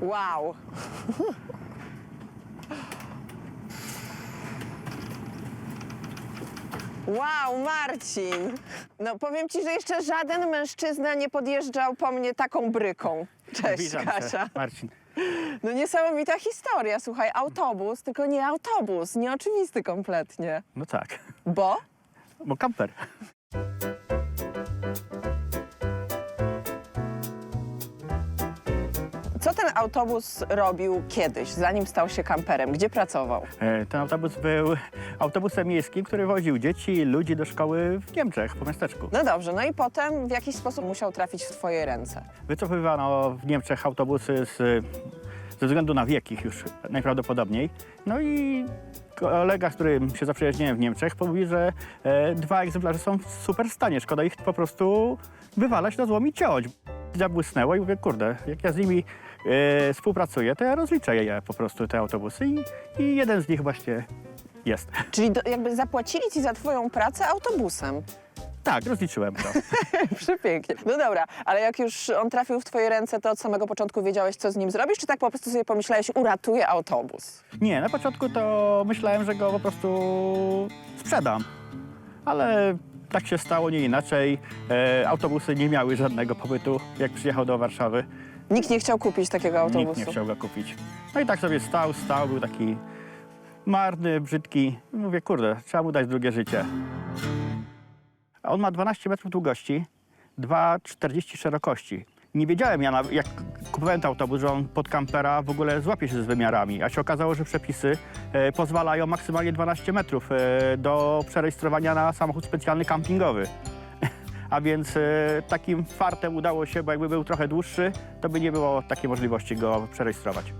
Wow. Wow, Marcin! No powiem ci, że jeszcze żaden mężczyzna nie podjeżdżał po mnie taką bryką. Cześć, Witam Kasia. Marcin. No niesamowita historia, słuchaj, autobus, tylko nie autobus, nieoczywisty kompletnie. No tak, Bo? bo kamper. Co ten autobus robił kiedyś, zanim stał się kamperem? Gdzie pracował? E, Ten autobus był autobusem miejskim, który woził dzieci i ludzi do szkoły w Niemczech, po miasteczku. No dobrze, no i potem w jakiś sposób musiał trafić w twoje ręce. Wycofywano w Niemczech autobusy z, ze względu na wiek ich już najprawdopodobniej. No i kolega, z którym się zaprzyjaźniłem w Niemczech, mówi, że e, dwa egzemplarze są w super stanie. Szkoda ich po prostu wywalać na złom i ciąć. Zabłysnęło i mówię, kurde, jak ja z nimi e, współpracuję, to ja rozliczę je po prostu, te autobusy i, i jeden z nich właśnie jest. Czyli do, jakby zapłacili ci za twoją pracę autobusem. Tak, rozliczyłem to. Przepięknie. No dobra, ale jak już on trafił w twoje ręce, to od samego początku wiedziałeś, co z nim zrobisz, czy tak po prostu sobie pomyślałeś, uratuję autobus? Nie, na początku to myślałem, że go po prostu sprzedam. Ale tak się stało, nie inaczej. E, autobusy nie miały żadnego pobytu, jak przyjechał do Warszawy. Nikt nie chciał kupić takiego autobusu. Nikt nie chciał go kupić. No i tak sobie stał, stał, był taki marny, brzydki. Mówię, kurde, trzeba mu dać drugie życie. A on ma 12 metrów długości, 2,40 szerokości. Nie wiedziałem ja, jak kupowałem ten autobus, że on pod kampera w ogóle złapie się z wymiarami, a się okazało, że przepisy e, pozwalają maksymalnie 12 metrów e, do przerejestrowania na samochód specjalny kampingowy. A więc e, takim fartem udało się, bo jakby był trochę dłuższy, to by nie było takiej możliwości go przerejestrować.